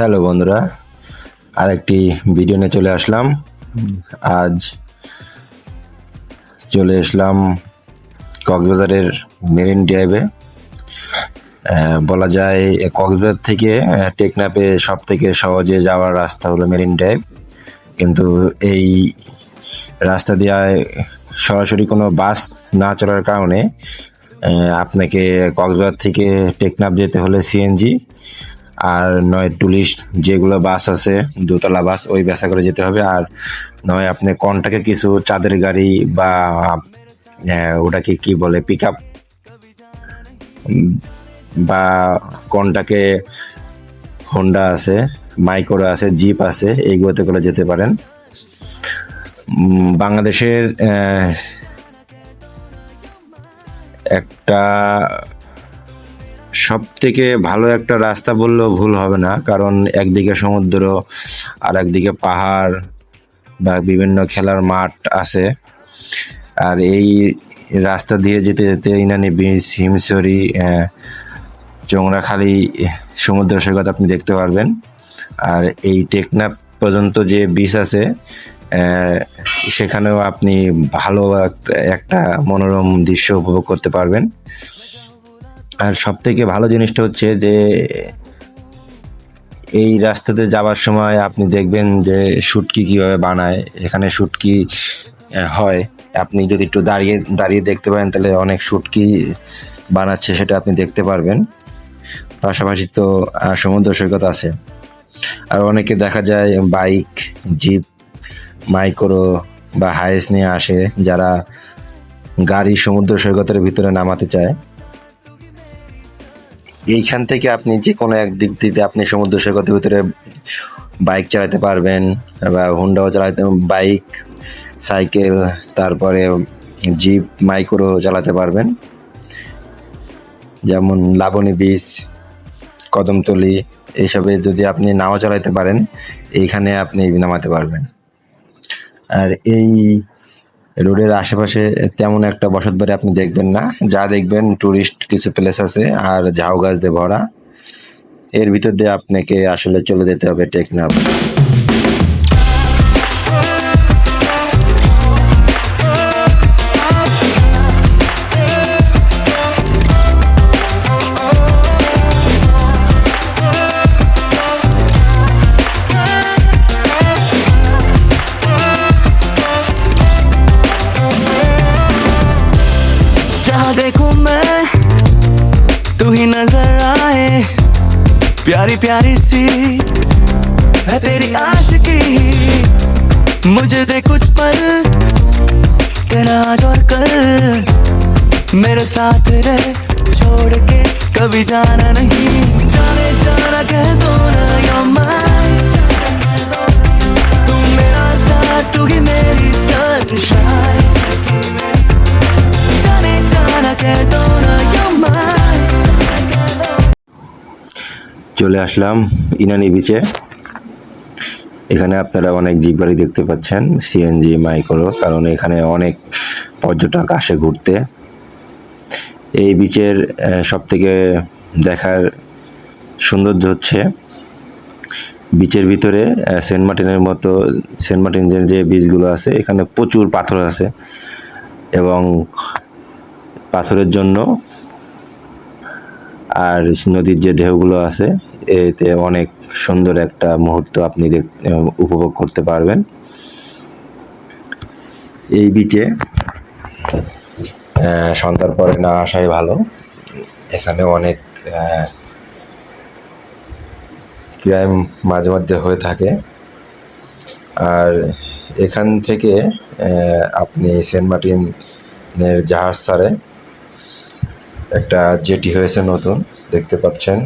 Hello বন্ধুরা, আরেকটি video নিয়ে চলে আসলাম। আজ চলে আসলাম কক্সবাজারের মেরিন ড্রাইভে। বলা যায় কক্সবাজার থেকে টেকনাপে সব থেকে সহজে যাওয়ার রাস্তা হলো মেরিন ড্রাইভ। কিন্তু এই রাস্তা দিয়ে সরাসরি কোনো বাস না চলার কারণে আপনাকে কক্সবাজার থেকে টেকনাপ যেতে হলে সিএনজি আর নয় টুরিস্ট যেগুলো বাস আছে, দোতলা বাস, ওই বাসা করে যেতে হবে। আর নয়, আপনি কন্টাকে কিছু চাঁদের গাড়ি বা ওটাকে কি বলে পিক আপ বা কোনটাকে হোন্ডা আছে মাইক্রো আছে জিপ আছে, এইগুলোতে করে যেতে পারেন। বাংলাদেশের একটা সব থেকে ভালো একটা রাস্তা বললেও ভুল হবে না, কারণ একদিকে সমুদ্র আর একদিকে পাহাড় বা বিভিন্ন খেলার মাঠ আছে। আর এই রাস্তা দিয়ে যেতে যেতে ইনানি বিচ হিমসরি চোংরাখালী সমুদ্র সৈকত আপনি দেখতে পারবেন। আর এই টেকনাফ পর্যন্ত যে বিচ আছে সেখানেও আপনি ভালো একটা মনোরম দৃশ্য উপভোগ করতে পারবেন। আর সব থেকে ভালো জিনিসটা হচ্ছে যে, এই রাস্তাতে যাওয়ার সময় আপনি দেখবেন যে শুটকি কীভাবে বানায়, এখানে শুটকি হয়। আপনি যদি একটু দাঁড়িয়ে দাঁড়িয়ে দেখতে পারেন, তাহলে অনেক শুটকি বানাচ্ছে সেটা আপনি দেখতে পারবেন। পাশাপাশি তো সমুদ্র সৈকত আছে। আর অনেকে দেখা যায় বাইক, জিপ, মাইক্রো বা হাইস নিয়ে আসে, যারা গাড়ি সমুদ্র সৈকতের ভিতরে নামাতে চায়। এইখান থেকে আপনি যে কোনো এক দিক থেকে আপনি সমুদ্র সৈকতের ভিতরে বাইক চালাতে পারবেন, বা হুন্ডাও চালাতে, বাইক, সাইকেল, তারপরে জিপ, মাইক্রো চালাতে পারবেন। যেমন লাবণী বীজ কদমতলি, এইসবে যদি আপনি নাও চালাতে পারেন, এইখানে আপনি নামাতে পারবেন। আর এই রোডের আশেপাশে তেমন একটা বসত বাড়ি আপনি দেখবেন না। যা দেখবেন ট্যুরিস্ট কিছু প্লেস আছে আর ঝাউ গাছ দিয়ে ভরা। এর ভিতর দিয়ে আপনাকে আসলে চলে যেতে হবে টেকনাফ। प्यारी प्यारी सी है तेरी आशिकी। मुझे दे कुछ पल, तेरा आज और कल। मेरे साथ रह, छोड़ के कभी जाना नहीं। চলে আসলাম ইনানি বিচে এখানে আপনারা অনেক জিপ গাড়ি দেখতে পাচ্ছেন সিএনজি মাইক্রো কারণ এখানে অনেক পর্যটক আসে ঘুরতে। এই বিচের সব থেকে দেখার সৌন্দর্য হচ্ছে বিচের ভিতরে সেন্ট মার্টিনের মতো সেন্ট মার্টিনের যে বীজগুলো আছে, এখানে প্রচুর পাথর আছে এবং পাথরের জন্য আর নদীর যে ঢেউগুলো আছে এতে অনেক সুন্দর একটা মুহূর্ত আপনি উপভোগ করতে পারবেন। এই বিচে সন্ধ্যার পরে না আসাই ভালো। এখানে অনেক ক্রাইম মাঝে মধ্যে হয়ে থাকে। আর এখান থেকে আপনি সেন্ট মার্টিনের জাহাজ ছাড়ে একটা জেটি হয়েছে নতুন, দেখতে পাচ্ছেন।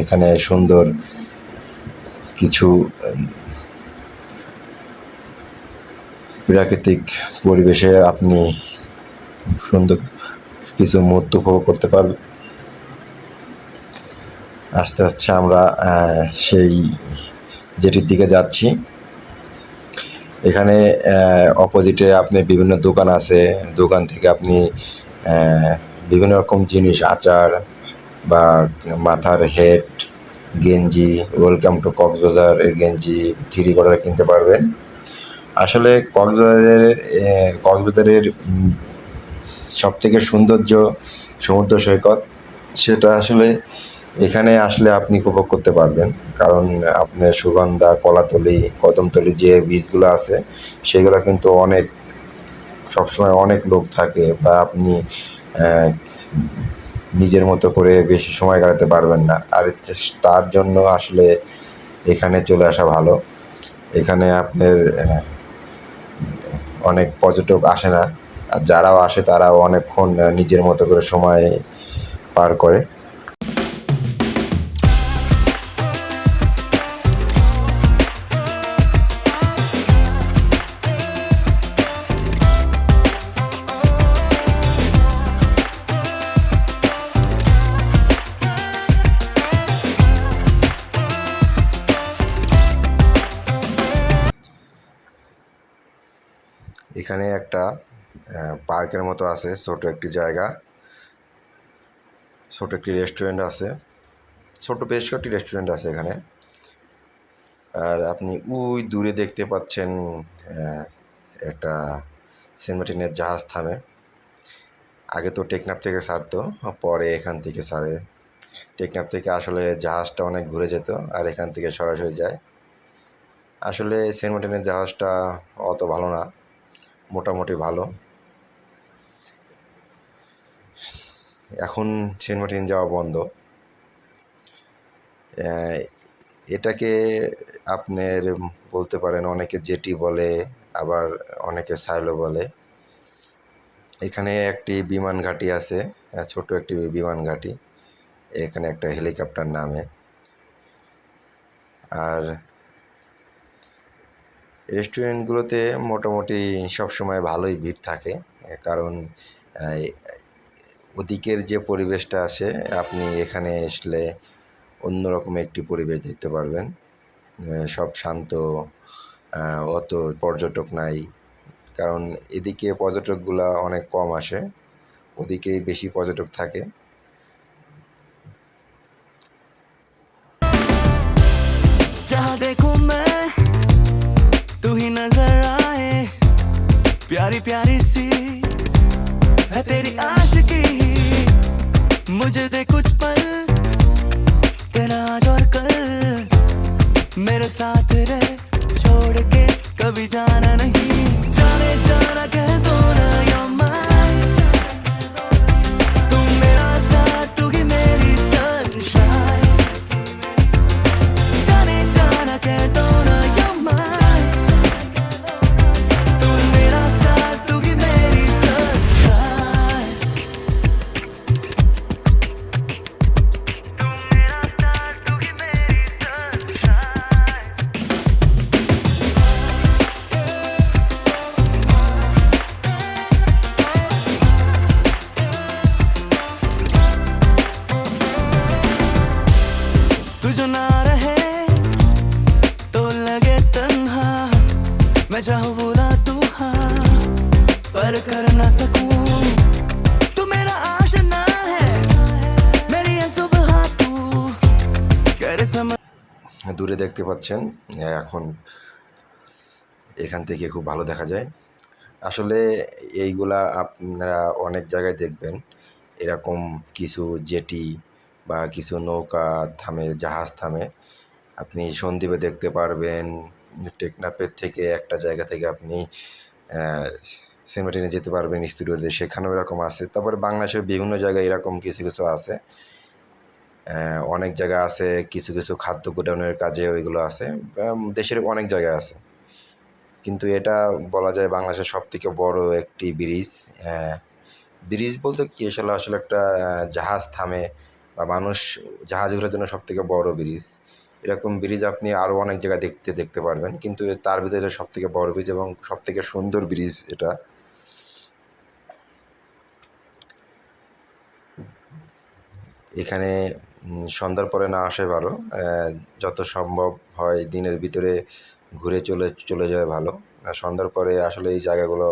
এখানে সুন্দর কিছু প্রাকৃতিক পরিবেশে আপনি সুন্দর কিছু মুহূর্ত উপভোগ করতে পারবেন আস্তে আস্তে আমরা সেই জেটির দিকে যাচ্ছি। এখানে অপোজিটে আপনি বিভিন্ন দোকান আছে। দোকান থেকে আপনি বিভিন্ন রকম জিনিস, আচার বা মাথার হেড, গেঞ্জি ওয়েলকাম টু কক্সবাজার এর গেঞ্জি, থ্রি কোয়ার্টার কিনতে পারবেন। আসলে কক্সবাজারের কক্সবাজারের সব থেকে সৌন্দর্য সমুদ্র সৈকত, সেটা আসলে এখানে আসলে আপনি উপভোগ করতে পারবেন। কারণ আপনার সুগন্ধা, কলাতলি, কদমতলি যে বীজগুলো আছে, সেগুলো কিন্তু অনেক, সবসময় অনেক লোক থাকে বা আপনি নিজের মতো করে বেশি সময় কাটাতে পারবেন না। আর তার জন্য আসলে এখানে চলে আসা ভালো। এখানে আপনার অনেক পর্যটক আসে না। আর যারাও আসে তারাও অনেকক্ষণ নিজের মতো করে সময় পার করে। এখানে একটা পার্কের মতো আছে, ছোট একটি জায়গা। ছোট একটি রেস্টুরেন্ট আছে। ছোট বেশ কয়েকটি রেস্টুরেন্ট আছে এখানে। আর আপনি ওই দূরে দেখতে পাচ্ছেন একটা সেন্ট মার্টিনের জাহাজ থামে। আগে তো টেকনাফ থেকে ছাড়তো পরে এখান থেকে ছাড়ে টেকনাফ থেকে আসলে জাহাজটা অনেক ঘুরে যেত, আর এখান থেকে সরাসরি যায়। আসলে সেন্ট মার্টিনের জাহাজটা অত ভালো না। মোটামুটি ভালো। এখন সেন্ট মার্টিন যাওয়া বন্ধ। এটাকে আপনার বলতে পারেন অনেকে জেটি বলে, আবার অনেকে সাইলো বলে। এখানে একটি বিমান ঘাঁটি আছে ছোট একটি বিমান ঘাঁটি। এখানে একটা হেলিকপ্টার নামে। আর রেস্টুরেন্টগুলোতে মোটামুটি সবসময় ভালোই ভিড় থাকে কারণ ওদিকের যে পরিবেশটা আছে, আপনি এখানে আসলে অন্যরকম একটি পরিবেশ দেখতে পারবেন। সব শান্ত অত পর্যটক নাই, কারণ এদিকে পর্যটকগুলা অনেক কম আসে, ওদিকেই বেশি পর্যটক থাকে। যা দেখো प्यारी प्यारी सी है तेरी आशिकी मुझे दे कुछ पल तेरा आज और कल। मेरे साथ रह, छोड़ के कभी जाना नहीं। मैं चाहूँ बुरा तू हाँ पर कर ना सकूं तू मेरा आशना है मेरी ये सुबह तू कर समझ দূরে দেখতে পাচ্ছেন আহ, এখন এখান থেকে খুব ভালো দেখা যায় আসলে এইগুলা আপনারা অনেক জায়গায় দেখবেন এরকম কিছু জেটি বা কিছু নৌকা থামে জাহাজ থামে আপনি সন্দ্বীপে দেখতে পারবেন টেকনাফের থেকে একটা জায়গা থেকে আপনি সেমেটিনে যেতে পারবেন স্টুডিওতে সেখানেও এরকম আছে। তারপরে বাংলাদেশের বিভিন্ন জায়গায় এরকম কিছু কিছু আছে। অনেক জায়গা আছে, কিছু কিছু খাদ্য গোডাউনের কাজে ওইগুলো আছে। দেশের অনেক জায়গায় আছে। কিন্তু এটা বলা যায় বাংলাদেশের সব থেকে বড় একটি ব্রিজ। ব্রিজ বলতে কি? আসলে আসলে একটা জাহাজ থামে বা মানুষ জাহাজগুলোর জন্য সব থেকে বড় ব্রিজ। এরকম ব্রিজ আপনি আরও অনেক জায়গায় দেখতে দেখতে পারবেন। কিন্তু তার ভিতরে সব থেকে বড় ব্রিজ এবং সব থেকে সুন্দর ব্রিজ এটা। এখানে সন্ধ্যার পরে না আসে ভালো। যত সম্ভব হয় দিনের ভিতরে ঘুরে চলে চলে যায় ভালো। সন্ধ্যার পরে আসলে এই জায়গাগুলো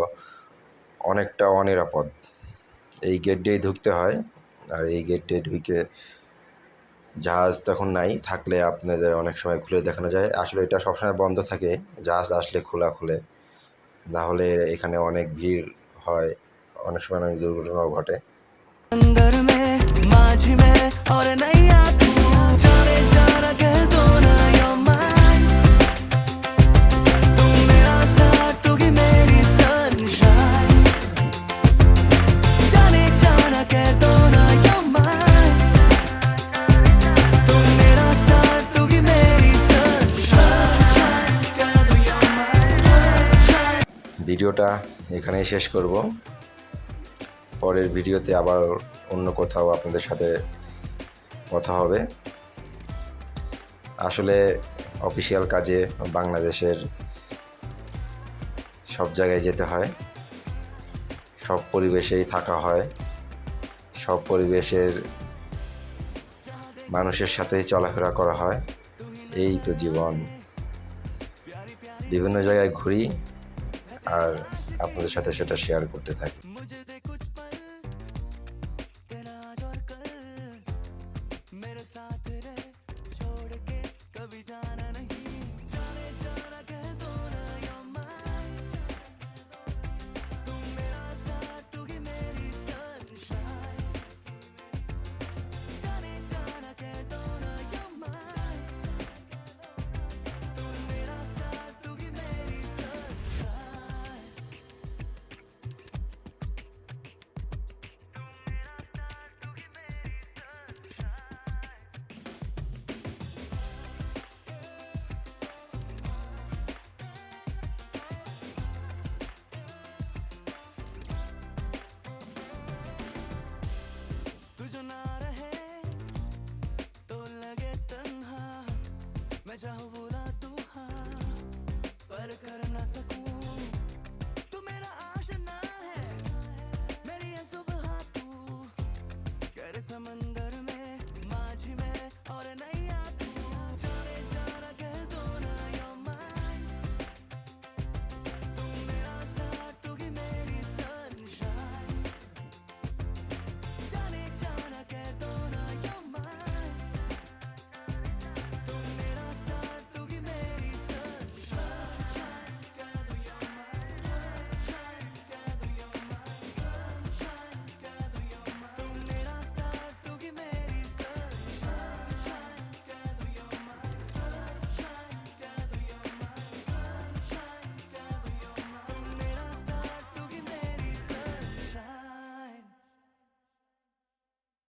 অনেকটা অনিরাপদ। এই গেট দিয়েই ঢুকতে হয়। আর এই গেট দিয়ে ঢুকে জাহাজ তখন নাই থাকলে আপনাদের অনেক সময় খুলে দেখানো যায় আসলে এটা সবসময় বন্ধ থাকে জাহাজ আসলে খোলা খুলে না হলে এখানে অনেক ভিড় হয় অনেক সময় অনেক দুর্ঘটনাও ঘটে अंदर में माझी में और नैया तू जाने जाना कह दो ভিডিওটা এখানেই শেষ করব। পরের ভিডিওতে আবার অন্য কোথাও আপনাদের সাথে কথা হবে। আসলে অফিসিয়াল কাজে বাংলাদেশের সব জায়গায় যেতে হয়। সব পরিবেশেই থাকা হয়। সব পরিবেশের মানুষের সাথেই চলাফেরা করা হয়। এই তো জীবন। বিভিন্ন জায়গায় ঘুরি আর আপনাদের সাথে সেটা শেয়ার করতে থাকি। as a